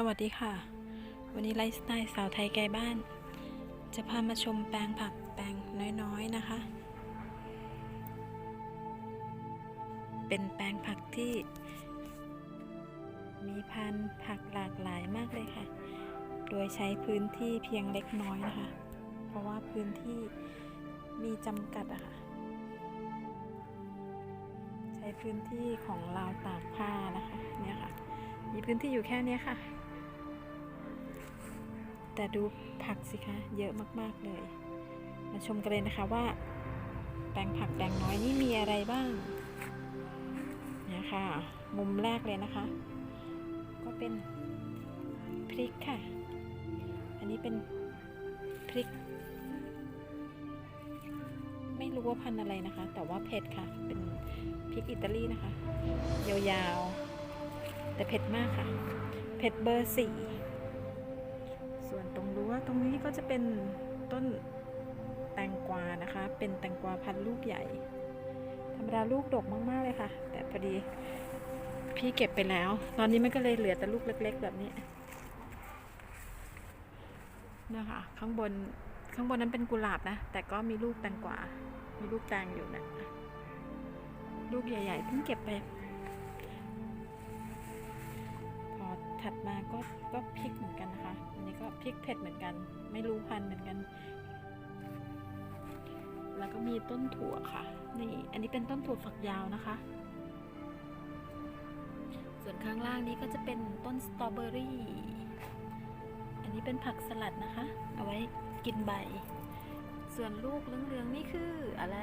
สวัสดีค่ะ วันนี้ไลฟ์สไตล์สาวไทยไกลบ้าน จะพามาชมแปลงผักแปลงน้อยๆนะคะ เป็นแปลงผักที่ มีพันธุ์ผักหลากหลายมากเลยค่ะ โดยใช้พื้นที่เพียงเล็กน้อยนะคะ เพราะว่าพื้นที่มีจำกัดอะค่ะ ใช้พื้นที่ของเราตากผ้านะคะเนี่ยค่ะมีพื้นที่อยู่แค่นี้ค่ะ แต่ดูผักสิคะ เยอะมาก ๆ เลย มาชมกันเลยนะคะว่าแปลงผักแปลงน้อยนี่มีอะไรบ้างเนี่ยค่ะ มุมแรกเลยนะคะ ก็เป็นพริกค่ะ อันนี้เป็นพริก ไม่รู้ว่าพันอะไรนะคะ แต่ว่าเผ็ดค่ะ เป็นพริกอิตาลีนะคะ ยาวๆ แต่เผ็ดมากค่ะ เผ็ดเบอร์สี่ วนตรงรั้วตรงนี้ก็จะเป็นต้นแตงกวานะคะ เป็นแตงกวาพันลูกใหญ่ธรรมดาลูกดกมากๆเลยค่ะ แต่พอดีพี่เก็บไปแล้ว ตอนนี้มันก็เลยเหลือแต่ลูกเล็ก ๆ แบบนี้นะคะข้างบนข้างบนนั้นเป็นกุหลาบนะ แต่ก็มีลูกแตงกวา มีลูกแตงอยู่นะ ลูกใหญ่ๆเพิ่งเก็บไป ถัดมาก็ก็พริกเหมือนกันนะคะอันนี้ก็พริกเผ็ดเหมือนกัน ไม่รู้พันเหมือนกัน แล้วก็มีต้นถั่วค่ะ นี่ อันนี้เป็นต้นถั่วฝักยาวนะคะ ส่วนข้างล่างนี้ก็จะเป็นต้นสตรอเบอรี่ อันนี้เป็นผักสลัดนะคะ เอาไว้กินใบ ส่วนลูกเหลืองๆนี่คืออะไร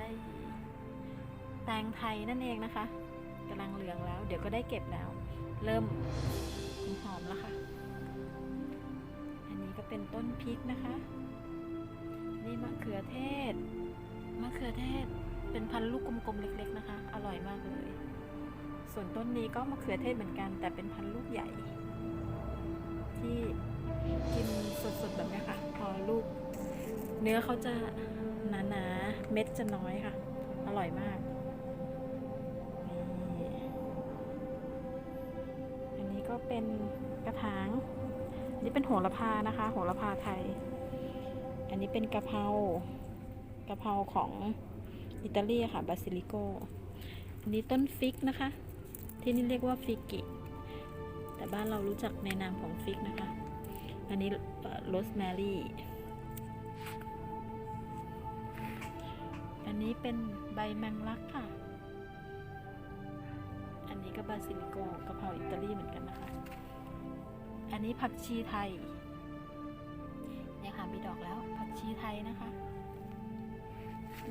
แตงไทยนั่นเองนะคะกำลังเหลืองแล้ว เดี๋ยวก็ได้เก็บแล้ว เริ่ม หอมแล้วค่ะ อันนี้ก็เป็นต้นพริกนะคะ นี่มะเขือเทศ มะเขือเทศเป็นพันธุ์ลูกกลมๆเล็ก ๆนะคะ อร่อยมากเลย ส่วนต้นนี้ก็มะเขือเทศเหมือนกัน แต่เป็นพันธุ์ลูกใหญ่ ที่กินสดๆแบบนี้ค่ะ พอลูก เนื้อเขาจะหนาๆ เม็ดจะน้อยค่ะ อร่อยมาก เป็นกระถาง อันนี้เป็นโหระพานะคะ โหระพาไทย อันนี้เป็นกะเพรากะเพราของอิตาลีค่ะ บาซิลิโก อันนี้ต้นฟิกนะคะ ที่นี่เรียกว่าฟิกิ แต่บ้านเรารู้จักในนามของฟิกนะคะ อันนี้โรสแมรี่ อันนี้เป็นใบแมงลักค่ะ อันนี้ก็บาซิลิโกกะเพราอิตาลีเหมือนกันนะคะ อันนี้ผักชีไทยเนี่ยค่ะมีดอกแล้วผักชีไทยนะคะ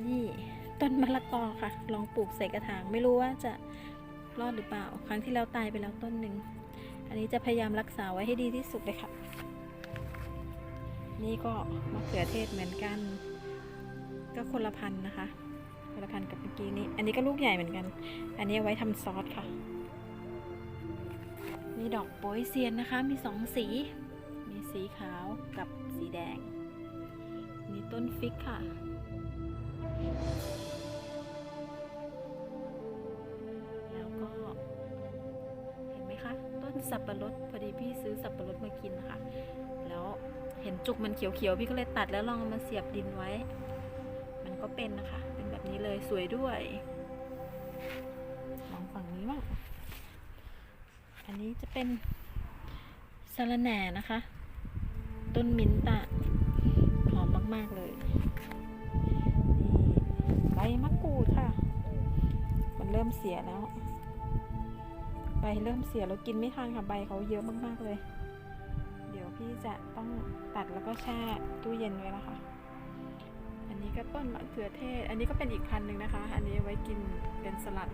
นี่ต้นมะละกอค่ะ ลองปลูกใส่กระถางไม่รู้ว่าจะรอดหรือเปล่า ครั้งที่แล้วตายไปแล้วต้นหนึ่ง อันนี้จะพยายามรักษาไว้ให้ดีที่สุดเลยค่ะ นี่ก็มะเขือเทศเหมือนกัน ก็คนละพันนะคะคนละพันกับเมื่อกี้นี้ อันนี้ก็ลูกใหญ่เหมือนกัน อันนี้เอาไว้ทำซอสค่ะ มีดอกโปยเซียนนะคะ มีสองสี มีสีขาวกับสีแดงมีต้นฟิกค่ะ แล้วก็ เห็นไหมคะ ต้นสับปะรด พอดีพี่ซื้อสับปะรดมากินค่ะ แล้วเห็นจุกมันเขียวๆ พี่ก็เลยตัดแล้วลองมาเสียบดินไว้ มันก็เป็นนะคะ เป็นแบบนี้เลยสวยด้วย นนี้จะเป็นสะรแหน่นะคะ ต้นมิ้นตะหอมมาก ๆ เลยนี่ใบมะกรูดค่ะ มันเริ่มเสียแล้ว ใบเริ่มเสียแล้วกินไม่ทันค่ะใบเขาเยอะมากๆเลย เดี๋ยวพี่จะต้องตัดแล้วก็แช่ตู้เย็นไว้แล้วค่ะอันนี้ก็ต้นมะเขือเทศ อันนี้ก็เป็นอีกพันหนึ่งนะคะ อันนี้ไว้กินเป็นสลัด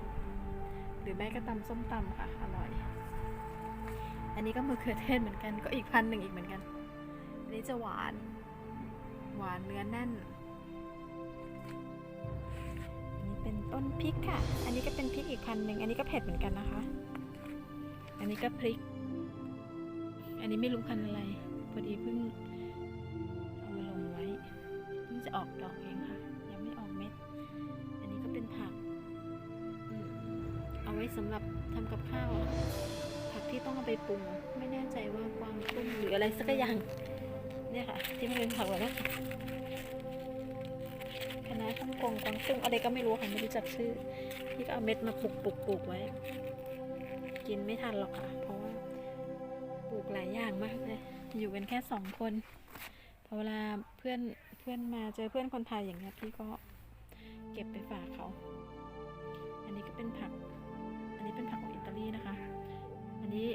หรือไม่ก็ตำส้มตำค่ะอร่อย นนี้ก็มะเขือเทศเหมือนกัน ก็อีกพันหนึ่งอีกเหมือนกัน อันนี้จะหวาน หวานเนื้อแน่น อันนี้เป็นต้นพริกค่ะ อันนี้ก็เป็นพริกอีกพันหนึ่ง อันนี้ก็เผ็ดเหมือนกันนะคะ อันนี้ก็พริก อันนี้ไม่รู้พันอะไร พอดีเพิ่งเอามาลงไว้ เพิ่งจะออกดอกเองค่ะ ยังไม่ออกเม็ด อันนี้ก็เป็นผัก เอาไว้สำหรับทำกับข้าวอะ ที่ต้องเอาไปปรุง ไม่แน่ใจว่ากวางตุ้งหรืออะไรสักอย่างเนี่ยค่ะ ที่มันเป็นผักแบบนี้คณะฮ่องกงกวางตุ้งอะไรก็ไม่รู้ค่ะไม่รู้จักชื่อพี่ก็เอาเม็ดมาปลูกปลูกปลูกไว้ กินไม่ทันหรอกค่ะ เพราะว่าปลูกหลายอย่างมากเลยอยู่กันแค่สองคนพอเวลาเพื่อนเพื่อนมาเจอเพื่อนคนไทยอย่างเงี้ยพี่ก็เก็บไปฝากเขา อันนี้ก็เป็นผัก อันนี้เป็นผักของอิตาลีนะคะ นี้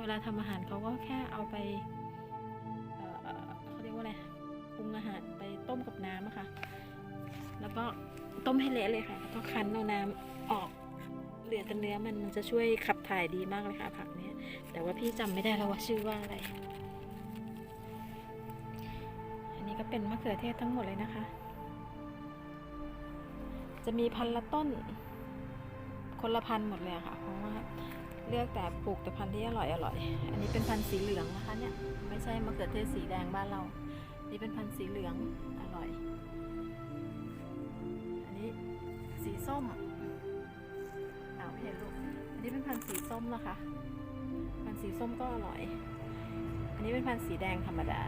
เวลาทำอาหารเขาก็แค่เอาไปเเขาเรียกว่าอะไรปรุงอาหารไปต้มกับน้ำอะค่ะ แล้วก็ต้มให้เละเลยค่ะแล้วก็คั้นเอาน้ำออกเหลือแต่เนื้อมันมันจะช่วยขับถ่ายดีมากเลยค่ะผักเนี้ยแต่ว่าพี่จำไม่ได้แล้วว่าชื่อว่าอะไร อันนี้ก็เป็นมะเขือเทศทั้งหมดเลยนะคะ จะมีพันละต้นคนละพันหมดเลยอะค่ะ เพราะว่า เลือกแต่ปลูกแต่พันธุ์ที่อร่อยอร่อย อันนี้เป็นพันธุ์สีเหลืองนะคะเนี่ย ไม่ใช่มะเขือเทศสีแดงบ้านเรา นี่เป็นพันธุ์สีเหลืองอร่อย อันนี้สีส้มอาวไม่เห็นลูก อันนี้เป็นพันธุ์สีส้มนะคะ พันธุ์สีส้มก็อร่อย อันนี้เป็นพันธุ์สีแดงธรรมดา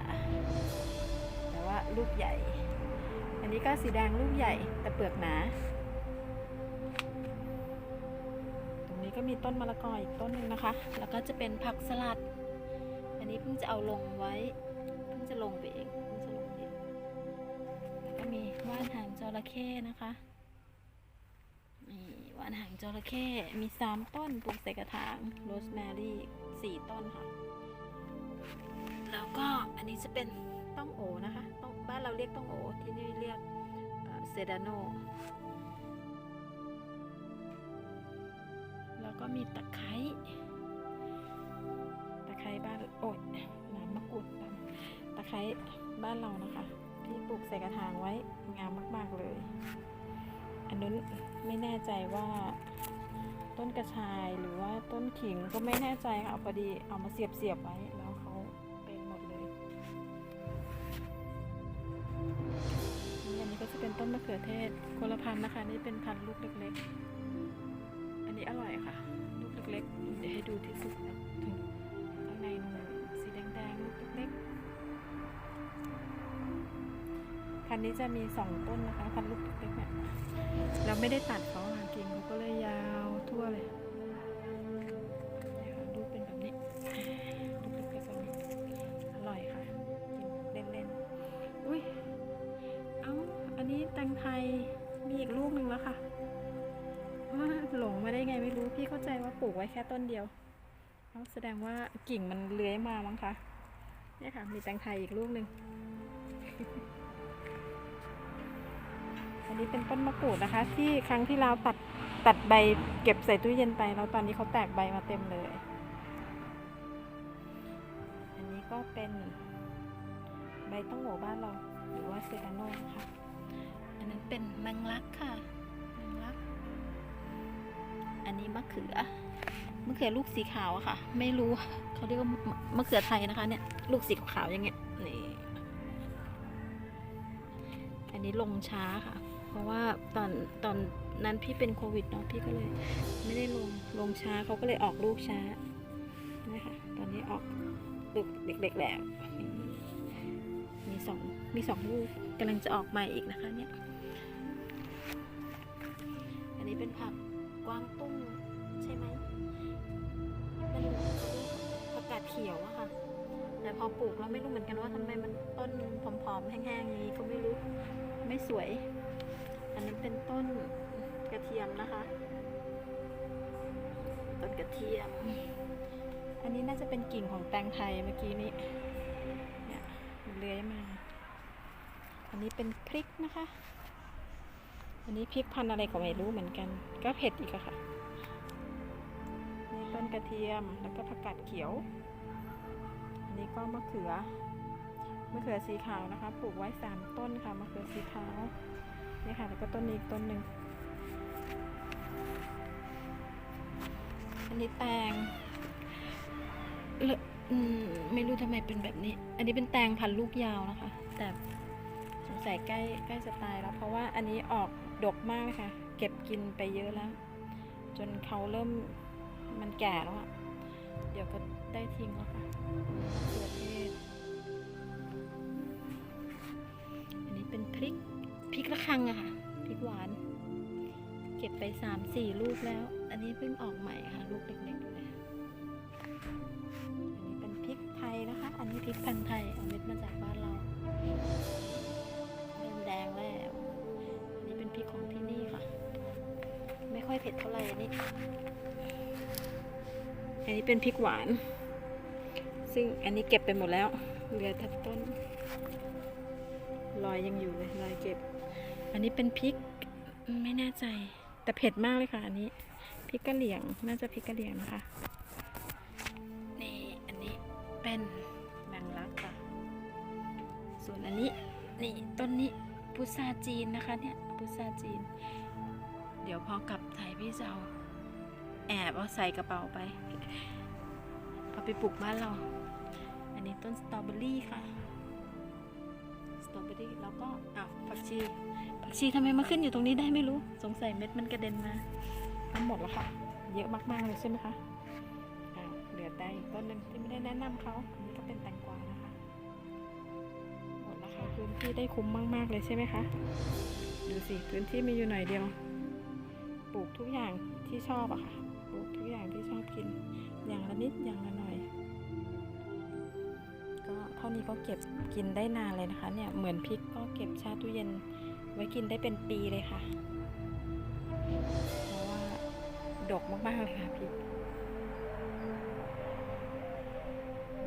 แต่ว่าลูกใหญ่ อันนี้ก็สีแดงลูกใหญ่แต่เปลือกหนา ก็มีต้นมะละกออีกต้นหนึ่งนะคะ แล้วก็จะเป็นผักสลัด อันนี้เพิ่งจะเอาลงไว้ เพิ่งจะลงไปเอง เพิ่งจะลงเองแล้วก็มีว่านหางจระเข้นะคะนี่ว่านหางจระเข้มีสามต้นปลูกใส่กระถางโรสแมรี่สี่ต้นค่ะ แล้วก็อันนี้จะเป็นต้องโอนะคะต้องบ้านเราเรียกต้องโอที่นี่เรียกเซดาโน ก็มีตะไคร้ตะไคร้บ้านโอ๊ยน้ำมะกรูดดำตะไคร้บ้านเรานะคะที่ปลูกใส่กระถางไว้งามมาก ๆเลย อันนู้นไม่แน่ใจว่าต้นกระชายหรือว่าต้นขิงก็ไม่แน่ใจค่ะพอดีเอามาเสียบเสียบๆไว้แล้วเขาเป็นหมดเลยอันนี้ก็จะเป็นต้นมะเขือเทศคนละพันนะคะ นี่เป็นพันธุ์ลูกเล็กๆ อันนี้อร่อยค่ะ เล็กๆเดี๋ยวให้ดูที่สุดนะถึงข้างในนูนสีแดงๆลูกเล็กๆพันนี้จะมีสองต้นนะคะพันลูกเล็กๆเนี่ยเราไม่ได้ตัดเขาค่ะกิ่งเขาก็เลยยาวทั่วเลย ลูกไว้แค่ต้นเดียวแสดงว่ากิ่งมันเลื้อยมามั้งคะเนี่ยค่ะ มีแตงไทยอีกลูกหนึ่งอันนี้เป็นต้นมะกรูดนะคะ ที่ครั้งที่เราตัดตัดใบเก็บใส่ตู้เย็นไปแล้วตอนนี้เขาแตกใบมาเต็มเลย อันนี้ก็เป็นใบต้องโหบ้านเราหรือว่าเซกาโนนะคะอันนั้นเป็นแมงลักค่ะแมงลัก อันนี้มะเขือ มะเขือลูกสีขาวอะค่ะ ไม่รู้เขาเรียกว่ามะเขือไทยนะคะเนี่ย ลูกสีขาวอย่างเงี้ยนี่อันนี้ลงช้าค่ะ เพราะว่าตอนตอนนั้นพี่เป็นโควิดเนาะพี่ก็เลยไม่ได้ลงลงช้าเขาก็เลยออกลูกช้านี่ค่ะตอนนี้ออกลูกเล็กๆแล้วมีสองมีสองลูกกำลังจะออกใหม่อีกนะคะเนี่ยอันนี้เป็นผักกวางตุ้งใช่ไหม ผักเขียวอะค่ะ แต่พอปลูกเราไม่รู้เหมือนกันว่าทำไมมันต้นผอมๆแห้งๆอย่างนี้ก็ไม่รู้ไม่สวย อันนั้นเป็นต้นกระเทียมนะคะ ต้นกระเทียม อันนี้น่าจะเป็นกิ่งของแตงไทยเมื่อกี้นี้เนี่ยมันเลื้อยมา อันนี้เป็นพริกนะคะ อันนี้พริกพันธุ์อะไรก็ไม่รู้เหมือนกัน ก็เผ็ดอีกอะค่ะนี่ต้นกระเทียมแล้วก็ผักกาดเขียว นี้ก็มะเขือมะเขือสีขาวนะคะ ปลูกไว้สามต้นค่ะมะเขือสีขาวนี่ค่ะแล้วก็ต้นนี้ต้นหนึ่งอันนี้แตงเลอะอืมไม่รู้ทำไมเป็นแบบนี้ อันนี้เป็นแตงพันลูกยาวนะคะ แต่สงสัยใกล้ใกล้จะตายแล้ว เพราะว่าอันนี้ออกดกมากเลยค่ะเก็บกินไปเยอะแล้ว จนเขาเริ่มมันแก่แล้วอะเดี๋ยวก็ ได้ทิ้งแล้วค่ะเขือเทศ อันนี้เป็นพริก พริกระคังอะค่ะ พริกหวาน เก็บไปสามสี่ลูกแล้ว อันนี้เพิ่งออกใหม่ค่ะ ลูกเล็กๆเลยอันนี้เป็นพริกไทยนะคะ อันนี้พริกพันธุ์ไทย เอาเม็ดมาจากบ้านเราเริ่มแดงแล้ว อันนี้เป็นพริกของที่นี่ค่ะ ไม่ค่อยเผ็ดเท่าไหร่อันนี้อันนี้เป็นพริกหวาน ซึ่งอันนี้เก็บไปหมดแล้วเหลือแต่ต้นรอยยังอยู่เลยรอยเก็บ อันนี้เป็นพริกไม่แน่ใจ แต่เผ็ดมากเลยค่ะ อันนี้พริกกะเหรี่ยงน่าจะพริกกะเหรี่ยงนะคะนี่อันนี้เป็นแมงลักค่ะ ส่วนอันนี้นี่ต้นนี้พุทราจีนนะคะเนี่ยพุทราจีน เดี๋ยวพอกลับไทยพี่จะเอาแอบเอาใส่กระเป๋าไปพอไปปลูกบ้านเรา อันต้นสตรอเบอรี่ค่ะ สตรอเบอรี่แล้วก็อ้าวผักชี ผักชีทำไมมาขึ้นอยู่ตรงนี้ได้ไม่รู้ สงสัยเม็ดมันกระเด็นมาทั้งหมดแล้วค่ะ เยอะมากๆเลยใช่ไหมคะอ้าวเหลือแต่อีกต้นหนึ่งที่ไม่ได้แนะนำเขาอันนี้ก็เป็นแตงกวานะคะ หมดแล้วค่ะพื้นที่ได้คุ้มมากๆเลยใช่ไหมคะ ดูสิพื้นที่มีอยู่หน่อยเดียว ปลูกทุกอย่างที่ชอบอะค่ะ ปลูกทุกอย่างที่ชอบกิน อย่างละนิดอย่างละหน่อย ท่านี้ก็เก็บกินได้นานเลยนะคะเนี่ยเหมือนพริกก็เก็บแช่ตู้เย็น ไว้กินได้เป็นปีเลยค่ะ เพราะว่าดกมากๆเลยค่ะพริก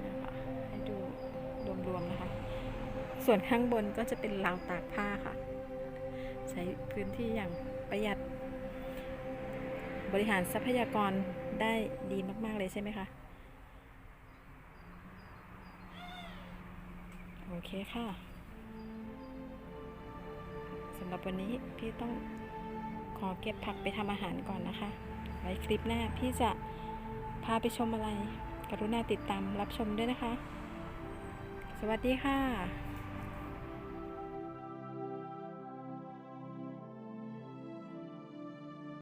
นี่ยค่ะให้ดูรวมๆนะคะ ส่วนข้างบนก็จะเป็นราวตากผ้าค่ะ ใช้พื้นที่อย่างประหยัด บริหารทรัพยากรได้ดีมาก ๆ เลยใช่ไหมคะ โอเคค่ะสำหรับวันนี้พี่ต้องขอเก็บผักไปทำอาหารก่อนนะคะ ไว้คลิปหน้าพี่จะพาไปชมอะไร กรุณาติดตามรับชมด้วยนะคะ สวัสดีค่ะ